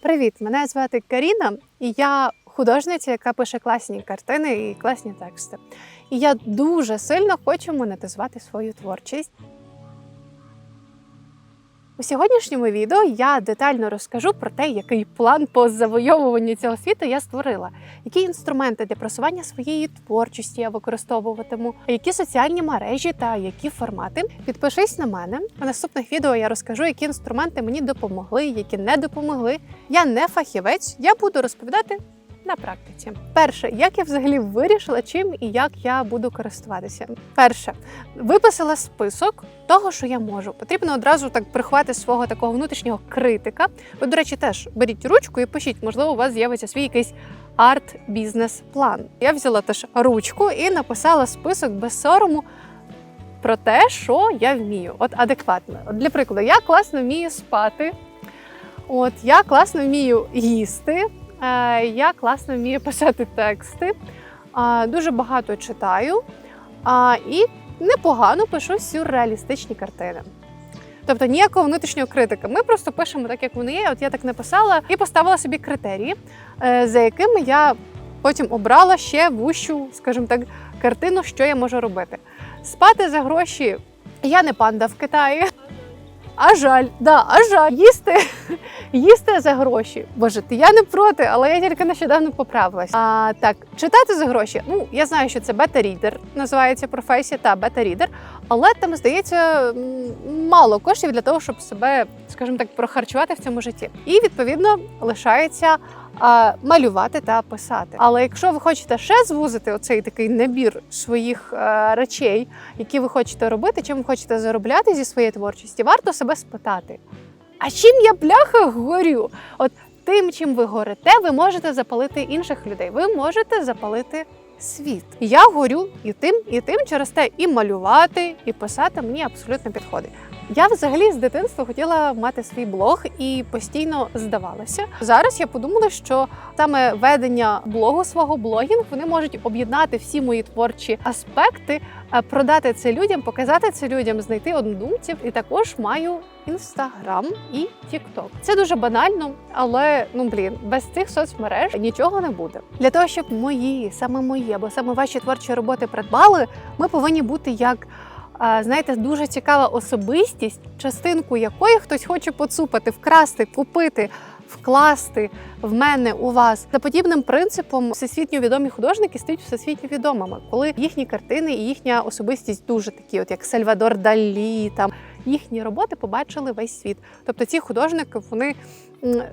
Привіт! Мене звати Каріна, і я художниця, яка пише класні картини і класні тексти. І я дуже сильно хочу монетизувати свою творчість. У сьогоднішньому відео я детально розкажу про те, який план по завойовуванню цього світу я створила, які інструменти для просування своєї творчості я використовуватиму, які соціальні мережі та які формати. Підпишись на мене. У наступних відео я розкажу, які інструменти мені допомогли, які не допомогли. Я не фахівець, я буду розповідати. На практиці, перше, як я взагалі вирішила, чим і як я буду користуватися. Перше, виписала список того, що я можу. Потрібно одразу так приховати свого такого внутрішнього критика. Ви, до речі, теж беріть ручку і пишіть, можливо, у вас з'явиться свій якийсь арт-бізнес-план. Я взяла теж ручку і написала список без сорому. Про те, що я вмію, от адекватно. От для прикладу, я класно вмію спати, от я класно вмію їсти, я класно вмію писати тексти, е, дуже багато читаю і непогано пишу сюрреалістичні картини. Тобто ніякого внутрішнього критика. Ми просто пишемо так, як вони є. От я так написала і поставила собі критерії, е, за якими я потім обрала ще вущу, скажімо так, картину, що я можу робити. Спати за гроші я не панда в Китаї. А жаль, да, а жаль, їсти, їсти за гроші. Боже, ти я не проти, але я тільки нещодавно поправилась. А так, читати за гроші. Ну, я знаю, що це бета-рідер, називається професія, та бета-рідер, але там здається мало коштів для того, щоб себе, скажімо так, прохарчувати в цьому житті. І відповідно лишається а, малювати та писати. Але якщо ви хочете ще звузити оцей такий набір своїх е, речей, які ви хочете робити, чим ви хочете заробляти зі своєї творчості, варто себе спитати. А чим я бляха горю? От тим, чим ви горите, ви можете запалити інших людей. Ви можете запалити світ. Я горю і тим, і тим через те і малювати, і писати мені абсолютно підходить. Я взагалі з дитинства хотіла мати свій блог і постійно здавалася. Зараз я подумала, що саме ведення блогу свого блогінг вони можуть об'єднати всі мої творчі аспекти, е, продати це людям, показати це людям, знайти однодумців. І також маю інстаграм і тікток. Це дуже банально, але ну блін, без цих соцмереж нічого не буде. Для того щоб мої, саме мої або саме ваші творчі роботи придбали, ми повинні бути як. Знаєте, дуже цікава особистість, частинку якої хтось хоче поцупати, вкрасти, купити, вкласти в мене у вас за подібним принципом. Всесвітньо відомі художники стають всесвітньо відомими, коли їхні картини і їхня особистість дуже такі, от як Сальвадор Далі, там їхні роботи побачили весь світ. Тобто ці художники вони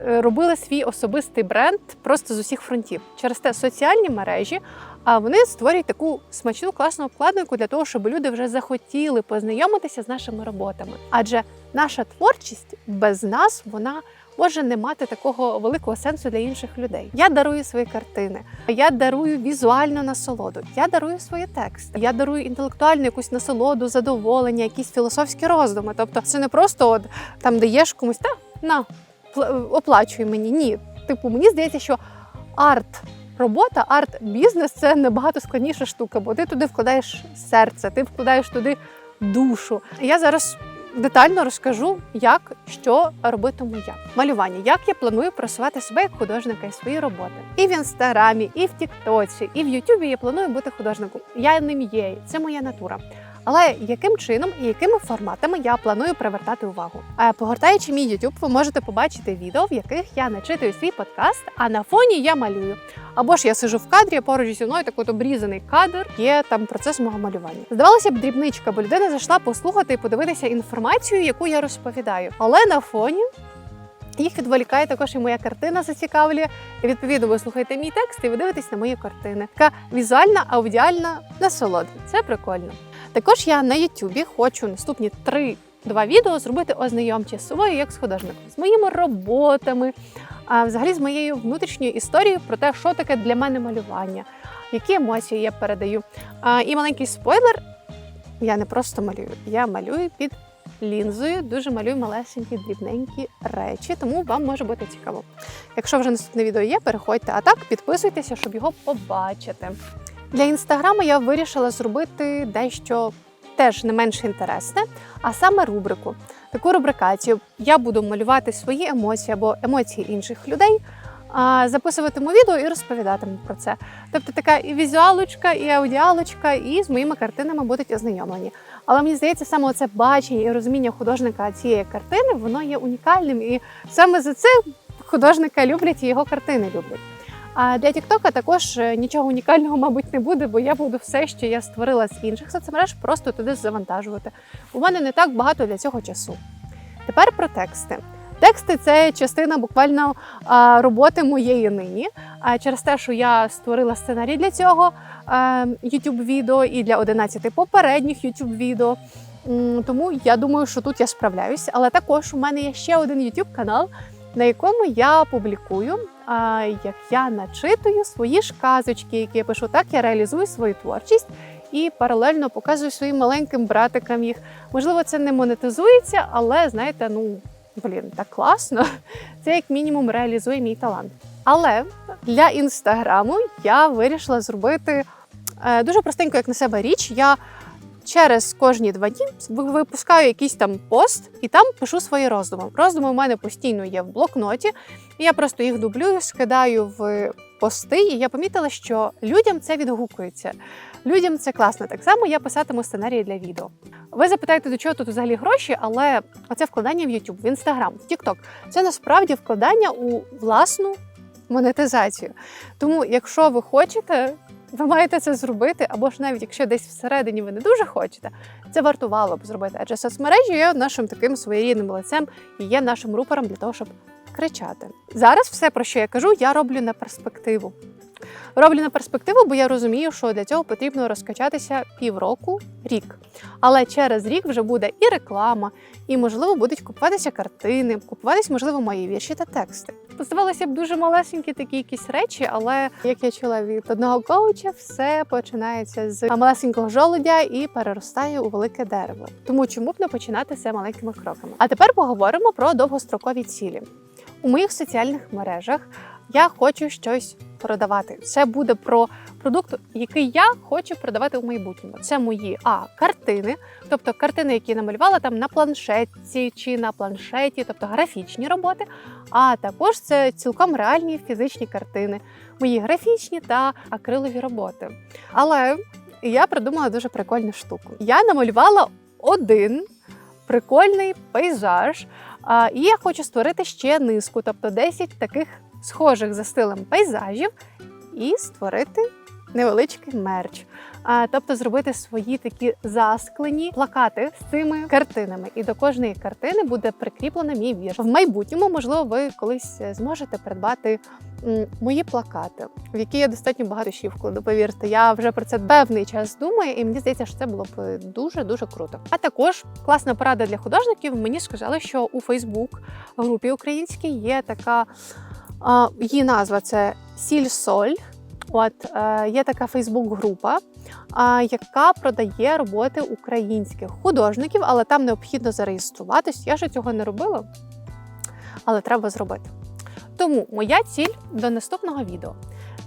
робили свій особистий бренд просто з усіх фронтів. Через те соціальні мережі. А вони створюють таку смачну класну обкладинку для того, щоб люди вже захотіли познайомитися з нашими роботами. Адже наша творчість без нас вона може не мати такого великого сенсу для інших людей. Я дарую свої картини, я дарую візуальну насолоду, я дарую свої тексти, я дарую інтелектуальну якусь насолоду, задоволення, якісь філософські роздуми. Тобто, це не просто от там даєш комусь та на оплачуй мені. Ні, типу, мені здається, що арт. Робота, арт-бізнес це набагато складніша штука, бо ти туди вкладаєш серце, ти вкладаєш туди душу. Я зараз детально розкажу, як що робитиму я. Малювання, як я планую просувати себе як художника і свої роботи. І в інстаграмі, і в Тіктоці, і в Ютубі я планую бути художником. Я ним є, це моя натура. Але яким чином і якими форматами я планую привертати увагу? А погортаючи мій YouTube, ви можете побачити відео, в яких я начитую свій подкаст, а на фоні я малюю. Або ж я сижу в кадрі, поруч зі мною такий от обрізаний кадр, є там процес мого малювання. Здавалося б, дрібничка, бо людина зайшла послухати і подивитися інформацію, яку я розповідаю. Але на фоні їх відволікає також і моя картина зацікавлює. І відповідно ви слухаєте мій текст і ви дивитесь на мої картини. Така візуальна, аудіальна насолода. Це прикольно. Також я на Ютубі хочу наступні три. Два відео зробити ознайомчі з собою як з художником, з моїми роботами, а взагалі з моєю внутрішньою історією про те, що таке для мене малювання, які емоції я передаю. А, і маленький спойлер: я не просто малюю, я малюю під лінзою, дуже малюю малесенькі, дрібненькі речі, тому вам може бути цікаво. Якщо вже наступне відео є, переходьте, а так підписуйтеся, щоб його побачити. Для інстаграму я вирішила зробити дещо теж не менш інтересне, а саме рубрику. таку рубрикацію. Я буду малювати свої емоції або емоції інших людей, записуватиму відео і розповідатиму про це. Тобто така і візуалочка, і аудіалочка, і з моїми картинами будуть ознайомлені. Але мені здається, саме це бачення і розуміння художника цієї картини воно є унікальним, і саме за це художника люблять і його картини люблять. А для Тіктока також е, нічого унікального, мабуть, не буде, бо я буду все, що я створила з інших соцмереж, просто туди завантажувати. У мене не так багато для цього часу. Тепер про тексти. Тексти це частина буквально роботи моєї нині. Через те, що я створила сценарій для цього youtube відео і для 11 попередніх youtube відео. Тому я думаю, що тут я справляюсь. Але також у мене є ще один youtube канал, на якому я публікую, як я начитую свої ж казочки, які я пишу. Так я реалізую свою творчість і паралельно показую своїм маленьким братикам їх. Можливо, це не монетизується, але знаєте, ну блін, так класно. Це як мінімум реалізує мій талант. Але для інстаграму я вирішила зробити е, дуже простеньку, як на себе річ. Я через кожні два дні випускаю якийсь там пост і там пишу свої роздуми. Роздуми у мене постійно є в блокноті. і Я просто їх дублюю, скидаю в пости, і я помітила, що людям це відгукується. Людям це класно. Так само я писатиму сценарії для відео. Ви запитаєте, до чого тут взагалі гроші, але оце вкладання в YouTube, в Instagram, в TikTok – це насправді вкладання у власну монетизацію. Тому, якщо ви хочете, ви маєте це зробити, або ж навіть якщо десь всередині ви не дуже хочете, це вартувало б зробити. Адже соцмережі є нашим таким своєрідним лицем і є нашим рупором для того, щоб кричати. Зараз все, про що я кажу, я роблю на перспективу. Роблю на перспективу, бо я розумію, що для цього потрібно розкачатися півроку, рік. Але через рік вже буде і реклама, і можливо будуть купуватися картини, купуватись, можливо, мої вірші та тексти. Здавалося б, дуже малесенькі такі якісь речі, але як я чула від одного коуча, все починається з малесенького жолудя і переростає у велике дерево. Тому чому б не починати все маленькими кроками? А тепер поговоримо про довгострокові цілі. У моїх соціальних мережах я хочу щось продавати. Це буде про продукт, який я хочу продавати у майбутньому. Це мої а картини, тобто картини, які я намалювала там на планшетці чи на планшеті, тобто графічні роботи. А також це цілком реальні фізичні картини, мої графічні та акрилові роботи. Але я придумала дуже прикольну штуку. Я намалювала один прикольний пейзаж, і я хочу створити ще низку, тобто 10 таких схожих за стилем пейзажів, і створити невеличкий мерч. Тобто зробити свої такі засклені плакати з цими картинами. І до кожної картини буде прикріплено мій вірш. В майбутньому, можливо, ви колись е, зможете придбати мої плакати, в які я достатньо багато ще вкладу. Повірте, я вже про це певний час думаю, і мені здається, що це було б дуже дуже круто. А також класна порада для художників. Мені сказали, що у Фейсбук групі українській є така її назва це Сіль Соль. От е, є така Фейсбук-група, яка продає роботи українських художників, але там необхідно зареєструватись. Я ж цього не робила, але треба зробити. Тому моя ціль до наступного відео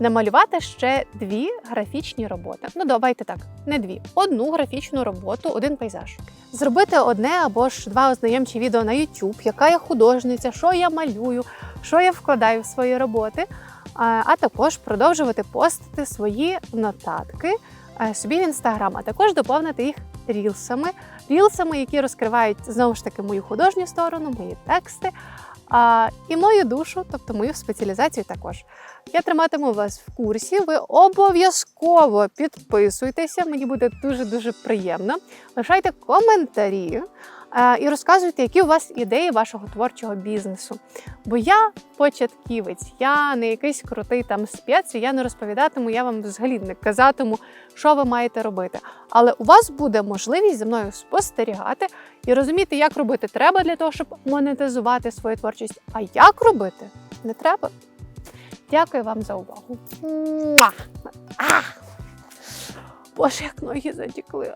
намалювати ще дві графічні роботи. Ну, давайте так, не дві, одну графічну роботу, один пейзаж. Зробити одне або ж два ознайомчі відео на YouTube, яка я художниця, що я малюю, що я вкладаю в свої роботи, а також продовжувати постити свої нотатки е, собі в інстаграм, а також доповнити їх рілсами, рілсами, які розкривають знову ж таки мою художню сторону, мої тексти. А, і мою душу, тобто мою спеціалізацію також. Я триматиму вас в курсі. Ви обов'язково підписуйтеся, мені буде дуже дуже приємно. Лишайте коментарі і розказуйте, які у вас ідеї вашого творчого бізнесу. Бо я початківець, я не якийсь крутий там спец, і я не розповідатиму, я вам взагалі не казатиму, що ви маєте робити. Але у вас буде можливість за мною спостерігати і розуміти, як робити треба для того, щоб монетизувати свою творчість. А як робити не треба. Дякую вам за увагу. Боже, як ноги затікли.